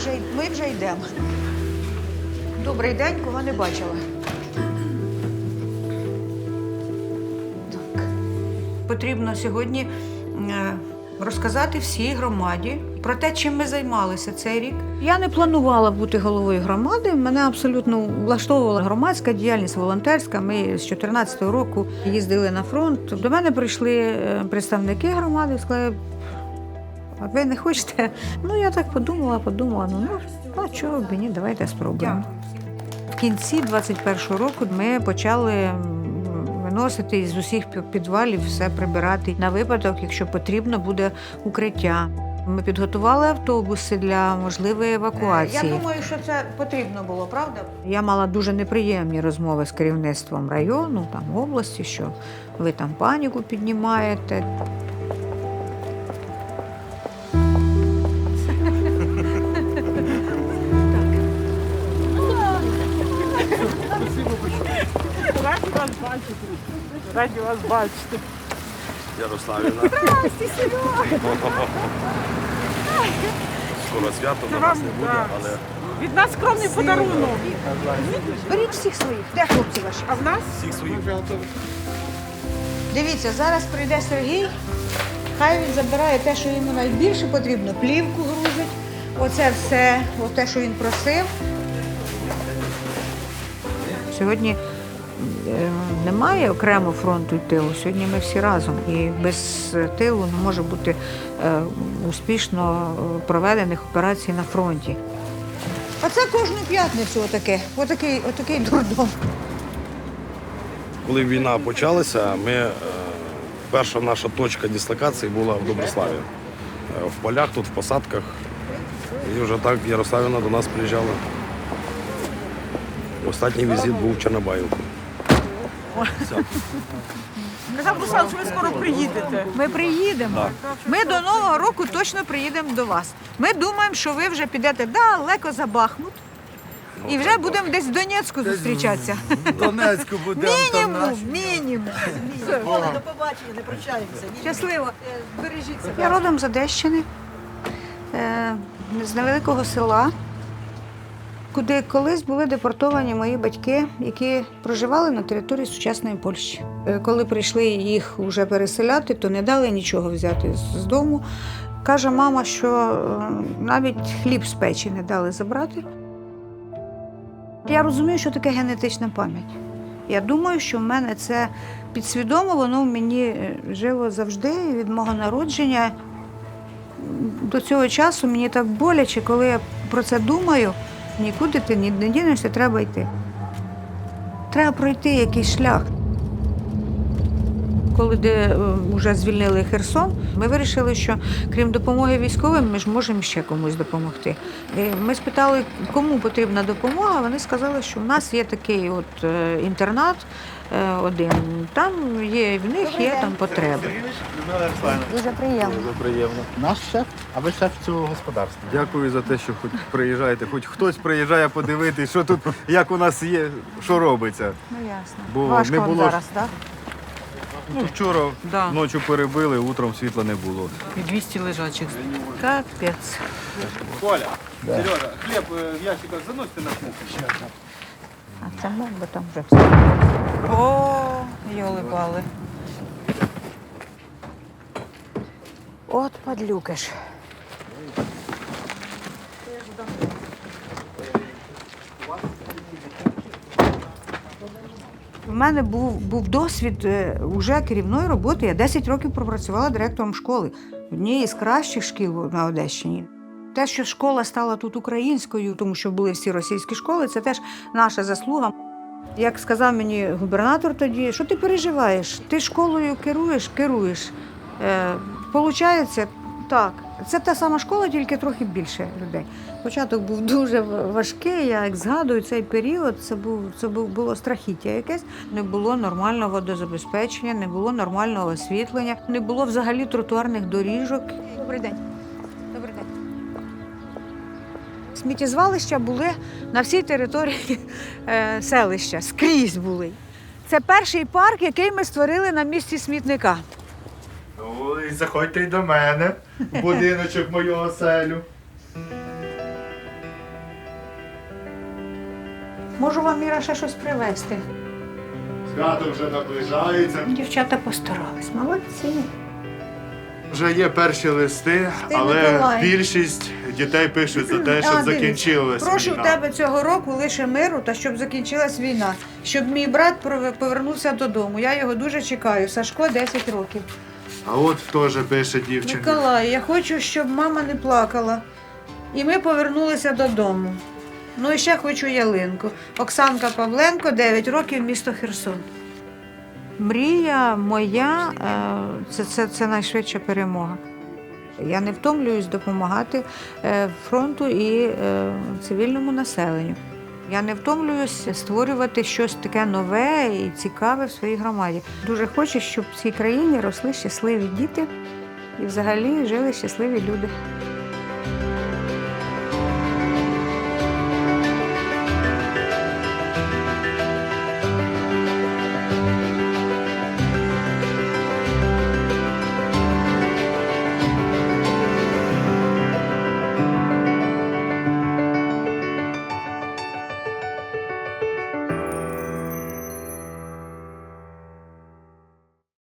вже, ми вже йдемо. Добрий день, кого не бачила. Так. Потрібно сьогодні е, розказати всій громаді про те, чим ми займалися цей рік. Я не планувала бути головою громади. Мене абсолютно влаштовувала громадська діяльність, волонтерська. Ми з 2014 року їздили на фронт. До мене прийшли е, представники громади, сказали, а ви не хочете? Ну, я так подумала, подумала, ну, ну а чого б ні, давайте спробуємо. В кінці 21-го року ми почали виносити з усіх підвалів все прибирати на випадок, якщо потрібно буде укриття. Ми підготували автобуси для можливої евакуації. Я думаю, що це потрібно було, правда? Я мала дуже неприємні розмови з керівництвом району, там області, що ви там паніку піднімаєте. Раді вас бачити. Ярославівна. Скоро свято на нас не буде, але Від нас скромний подарунок. Беріть всіх своїх. Де хлопці ваші? А в нас всіх своїх Дивіться, зараз прийде Сергій. Хай він забирає те, що йому найбільше потрібно. Плівку грузить. Оце все, те, що він просив. Сьогодні немає окремо фронту і тилу. Сьогодні ми всі разом. І без тилу не може бути е, успішно е, проведених операцій на фронті. А це кожну п'ятницю отаке. Отакий, отакий дурдом. коли війна почалася, ми е, перша наша точка дислокації була в Доброславі. Е, В полях, тут в посадках. І вже так Ярославівна до нас приїжджала. Останній візит був в Чорнобаївку. Казав Руслан, що ви скоро приїдете. Ми приїдемо. Ми до Нового року точно приїдемо до вас. Ми думаємо, що ви вже підете далеко за Бахмут. І вже будемо десь в Донецьку зустрічатися. Донецьку буде Мінімум, мінімум. До побачення, не прощаємося. Ні. Щасливо. Бережіть себе. Я родом з Одещини, е, з невеликого села, куди колись були депортовані мої батьки, які проживали на території сучасної Польщі. Е, Коли прийшли їх вже переселяти, то не дали нічого взяти з дому. Каже мама, що е, навіть хліб з печі не дали забрати. Я розумію, що таке генетична пам'ять. Я думаю, що в мене це підсвідомо, воно в мені е, жило завжди від мого народження. До цього часу мені так боляче, коли я про це думаю, нікуди ти не дінешся, треба йти. Треба пройти якийсь шлях. Коли де вже звільнили Херсон, ми вирішили, що крім допомоги військовим, ми ж можемо ще комусь допомогти. Ми спитали, кому потрібна допомога. Вони сказали, що в нас є такий от е, інтернат е, один. Там є в них є там потреби. Дуже приємно. Дуже приємно. Наш шеф, а ви шеф цього господарства. Дякую за те, що хоч приїжджаєте, хоч хтось приїжджає подивитись, що тут, як у нас є, що робиться. Ну ясно. Бо Важко не було зараз, так? Ну, вчора Да. ночі перебили, утром світла не було. І 200 лежачих. Капець. Коля, Сережа, хліб в ящиках заносите на кухню. А це мог би там вже все. О, йоли-пали. От падлюки. У мене був, був досвід е, уже керівної роботи. Я 10 років пропрацювала директором школи, однієї з кращих шкіл на Одещині. Те, що школа стала тут українською, тому що були всі російські школи, це теж наша заслуга. Як сказав мені губернатор тоді, що ти переживаєш? Ти школою керуєш, керуєш. Е, Получається, так. Це та сама школа, тільки трохи більше людей. Початок був дуже важкий. Я як згадую цей період, це був це був було страхіття якесь. Не було нормального водозабезпечення, не було нормального освітлення, не було взагалі тротуарних доріжок. Добрий день. Сміттєзвалища були на всій території е, селища, скрізь були. Це перший парк, який ми створили на місці смітника. Ну, і заходьте й до мене, в будиночок моєго селю. Можу вам Міра ще щось привезти. Свято вже наближається. Дівчата постарались, молодці. Вже є перші листи, Ти але Миколай. більшість дітей пишуть за те, щоб А, дивіться. закінчилась Прошу війна. тебе цього року лише миру та щоб закінчилась війна, щоб мій брат пров- повернувся додому. Я його дуже чекаю. Сашко 10 років. А от теж пише дівчина. Миколай, я хочу, щоб мама не плакала. І ми повернулися додому. Ну і ще хочу ялинку. Оксанка Павленко, 9 років, місто Херсон. Мрія моя е, це, це, це найшвидша перемога. Я не втомлююсь допомагати е, фронту і е, цивільному населенню. Я не втомлююсь створювати щось таке нове і цікаве в своїй громаді. Дуже хочу, щоб в цій країні росли щасливі діти і взагалі жили щасливі люди.